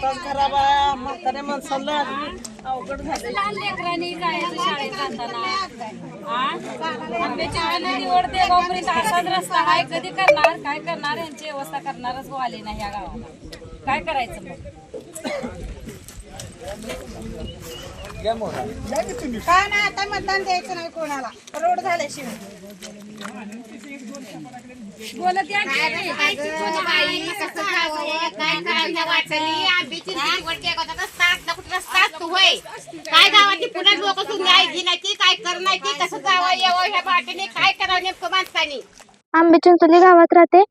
रस्ताच खराब आहे. म्हाताऱ्या माणसाला अवघड झालं लहान लेकरांनी जायचं शाळेत जाताना? हा? आंब्याची वाली निवड ते गावपर्यंत असाच रस्ता आहे. कधी करणार? काय करणार? यांची व्यवस्था करणारच आले नाही या गावाला. काय करायचं मग? काय नाही आता मतदान द्यायचं नाही कोणाला. रोड झाल्याशिवाय बोलत या की. काय गावाची पुन्हा लोक घेण्याची काय करण्याची कसं जावं? यावं ह्या वाटेने काय करावं नेमकं माणसानी? आंबे चिंचोली गावात राहते.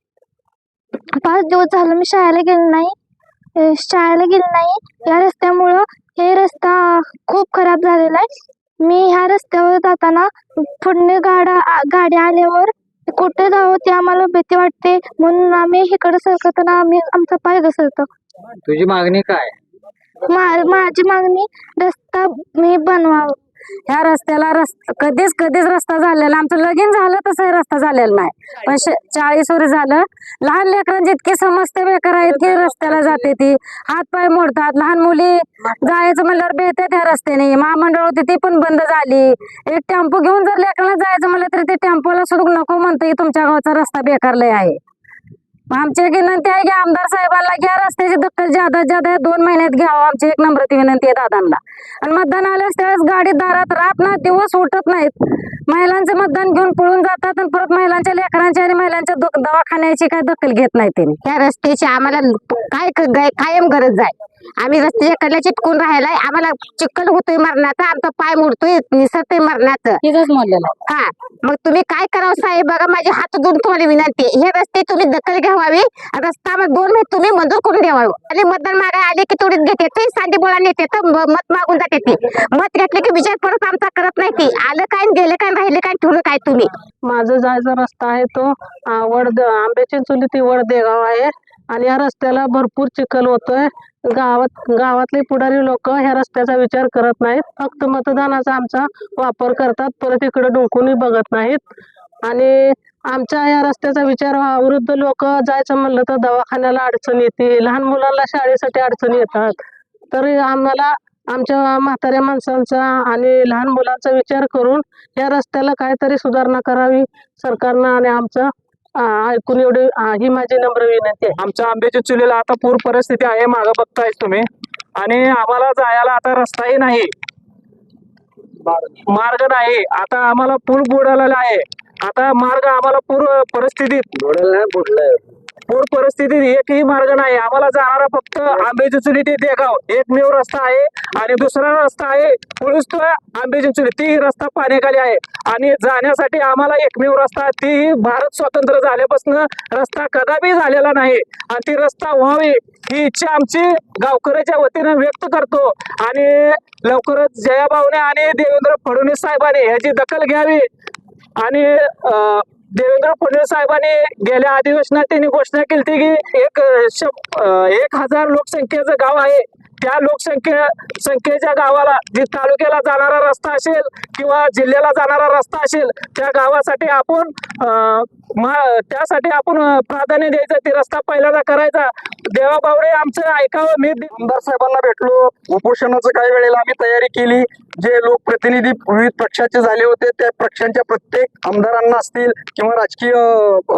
पाच दिवस झालं मी शाळेला गेले नाही. शाळेला गेले नाही. या रस्त्यामुळं हे रस्ता खूप खराब झालेला आहे. मी ह्या रस्त्यावर जाताना पुढे गाड्या गाड्या आल्यावर कुठे जावं ते आम्हाला भीती वाटते. म्हणून आम्ही इकडे सरकताना आम्ही आमचा पाय घसरतो. तुझी मागणी काय? मा- माझी मागणी रस्ता मी बनवावा. ह्या रस्त्याला रस्ता कधीच कधीच रस्ता झालेला आमचं लगीन झालं रस्ता झालेला नाही. पण चाळीस वर झालं. लहान लेकरांची इतकी समजते बेकार आहेत की रस्त्याला जाते ती. हात पाय मोडतात. लहान मुली जायचं म्हणल्यावर बेते त्या रस्त्याने. महामंडळ होती ती पण बंद झाली. एक टेम्पो घेऊन जर लेकराला जायचं म्हणलं तरी ते टेम्पोला सुद्धा नको म्हणतं तुमच्या गावचा रस्ता बेकारलाय आहे. आमची एक विनंती आहे की आमदार साहेबांना घ्या रस्त्याची दखल ज्यादा ज्यादा दोन महिन्यात घ्यावं. आमची एक नम्रती विनंती आहे दादांना. आणि मतदान आल्यास त्यावेळेस गाडी दारात राहत ना दिवस उठत नाहीत. महिलांचं मतदान घेऊन पळून जातात आणि परत महिलांच्या लेकरांची आणि महिलांच्या दवाखान्याची काय दखल घेत नाही त्यांनी. त्या रस्त्याची आम्हाला काय कायम गरज आहे. आम्ही रस्त्याच्या कडल्या चिटकून राहायला आम्हाला चिखल होतोय मरणाचा आमचा पाय मोडतोय निसरतोय मरणाचं. तिथंच. हा मग तुम्ही काय करावं साहेब? बघा माझे हात जोडून तुम्हाला विनंती आहे. हे रस्ते तुम्ही दखल घ्यावावी. रस्ता मग दोन महिने तुम्ही मंजूर करून द्यावा आणि मतदान मागाय आले की थोडीच घेते. ते सांडी बोळा नेते तर म- मत मागून जाते ती. मत घेतले की विचार परत आमचा करत नाही ती. आलं काय आणि गेलं काय आणि राहिले काय आणि ठेवलं काय तुम्ही? माझा जायचा रस्ता आहे तो अं, वड आंबे चिंचोली ते वडदेगाव आहे. आणि या रस्त्याला भरपूर चिखल होतोय. गावात गावातले पुढारी लोक ह्या रस्त्याचा विचार करत नाहीत. फक्त मतदानाचा आमचा वापर करतात. परत इकडे डोकूनही बघत नाहीत. आणि आमच्या या रस्त्याचा विचार व्हा- वृद्ध लोक जायचं म्हणलं तर दवाखान्याला अडचण येते. लहान मुलांना शाळेसाठी अडचण येतात. तरी आम्हाला आमच्या म्हाताऱ्या माणसांचा आणि लहान मुलांचा विचार करून या रस्त्याला काहीतरी सुधारणा करावी सरकारनं आणि आमचं ऐकून एवढी ही माझी नम्र विनंती आहे. आमच्या आंब्याच्या चुलीला आता पूर परिस्थिती आहे मागं बघताय तुम्ही. आणि आम्हाला जायला आता रस्ताही नाही. मार्ग नाही. आता आम्हाला पूर बुडालेला आहे. आता मार्ग आम्हाला पूर परिस्थितीत पूर परिस्थितीत एकही मार्ग नाही. आम्हाला जाणारा फक्त आंबेची चुली ते देगाव एकमेव रस्ता आहे आणि दुसरा रस्ता आहे पोलीस तो आंबेची चुली. ती रस्ता पाण्याखाली आहे. आणि जाण्यासाठी आम्हाला एकमेव रस्ता तीही भारत स्वतंत्र झाल्यापासून रस्ता कदापि झालेला नाही. आणि ती रस्ता व्हावी ही इच्छा आमची गावकऱ्याच्या वतीनं व्यक्त करतो. आणि लवकरच जयाभाऊने आणि देवेंद्र फडणवीस साहेबांनी ह्याची दखल घ्यावी. आणि अं, देवेंद्र फडणवीस साहेबांनी गेल्या अधिवेशनात त्यांनी घोषणा केली होती की एक अं, एक हजार लोकसंख्येचं गाव आहे. त्या लोकसंख्ये संख्येच्या गावाला जे तालुक्याला जाणारा रस्ता असेल किंवा जिल्ह्याला जाणारा रस्ता असेल त्या गावासाठी आपण त्यासाठी आपण प्राधान्य द्यायचं. ते रस्ता पहिल्यांदा करायचा. देवा बावरे आमचं ऐकावं. मी आमदार साहेबांना भेटलो. उपोषणाचं काही वेळेला आम्ही तयारी केली. जे लोकप्रतिनिधी विविध पक्षाचे झाले होते त्या पक्षांच्या प्रत्येक आमदारांना असतील किंवा राजकीय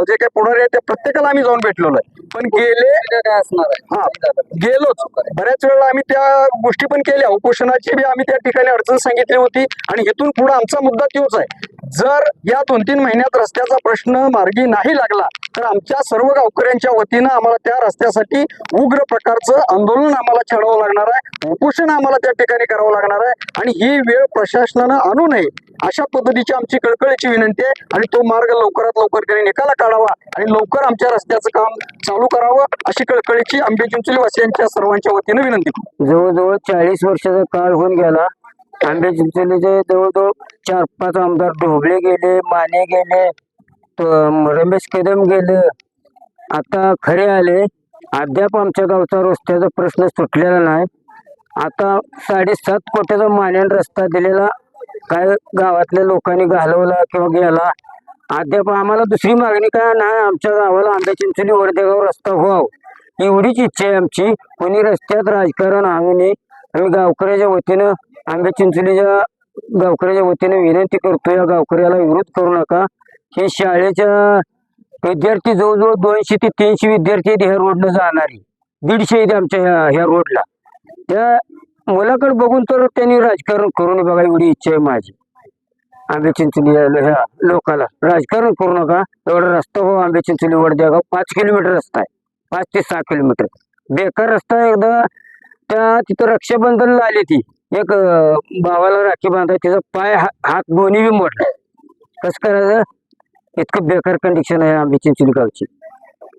जे काही पुढारी आहेत त्या प्रत्येकाला आम्ही जाऊन भेटलेलो आहे. पण गेले काय असणार हा. गेलोच. बऱ्याच वेळेला आम्ही त्या गोष्टी पण केल्या. उपोषणाची बी आम्ही त्या ठिकाणी अडचण सांगितली होती. आणि इथून पुढे आमचा मुद्दा तोच आहे. जर या दोन तीन महिन्यात रस्त्याचा प्रश्न मार्गी नाही लागला तर आमच्या सर्व गावकऱ्यांच्या वतीनं आम्हाला त्या रस्त्यासाठी उग्र प्रकारचं आंदोलन आम्हाला छेडावं लागणार आहे उपोषण आम्हाला त्या ठिकाणी करावं लागणार आहे आणि ही वेळ प्रशासनानं आणू नये अशा पद्धतीची आमची कळकळीची विनंती आहे आणि तो मार्ग लवकरात लवकर त्यांनी निकाला काढावा आणि लवकर आमच्या रस्त्याचं काम चालू करावं अशी कळकळीची आंबे चिंचोली वासियांच्या सर्वांच्या वतीनं विनंती. जवळजवळ चाळीस वर्षाचा काळ होऊन गेला. आंबे चिंचोलीचे जवळजवळ चार पाच आमदार ढोबळे गेले माने गेले रमेश कदम गेले. आता खरे आले. अद्याप आमच्या गावचा रस्त्याचा प्रश्न सुटलेला नाही. आता साडेसात कोट्याचा मान्यान रस्ता दिलेला काय गावातल्या लोकांनी घालवला किंवा गेला. अद्याप आम्हाला दुसरी मागणी काय नाही. आमच्या गावाला आंबे चिंचोली वडदेगाव रस्ता व्हावं. एवढीच इच्छा आहे आमची. कोणी रस्त्यात राजकारण आणू नये. आम्ही गावकऱ्याच्या वतीनं आंबे चिंचोलीच्या गावकऱ्याच्या वतीने विनंती करतो या गावकऱ्याला विरोध करू नका. हे शाळेच्या विद्यार्थी जवळजवळ दोनशे ते तीनशे विद्यार्थी आहेत ह्या रोडनं जाणारी. दीडशे आहेत आमच्या ह्या ह्या रोडला त्या मुलाकडे बघून तर त्यांनी राजकारण करू नये बघा एवढी इच्छा आहे माझी. आंबे चिंचोली ह्या लोकाला. राजकारण करू नका एवढा रस्ता हो आंबे चिंचोली वडदेगाव. पाच किलोमीटर रस्ता आहे. पाच ते सहा किलोमीटर. बेकार रस्ता एकदा. त्या तिथं रक्षाबंधनला आली ती. एक भावाला राखी बांधाय तिचा पाय हा- हात दोन्ही बी मोडलाय कसं करायचं? इतकं बेकार कंडिशन आहे आंबे चिंचोली गावची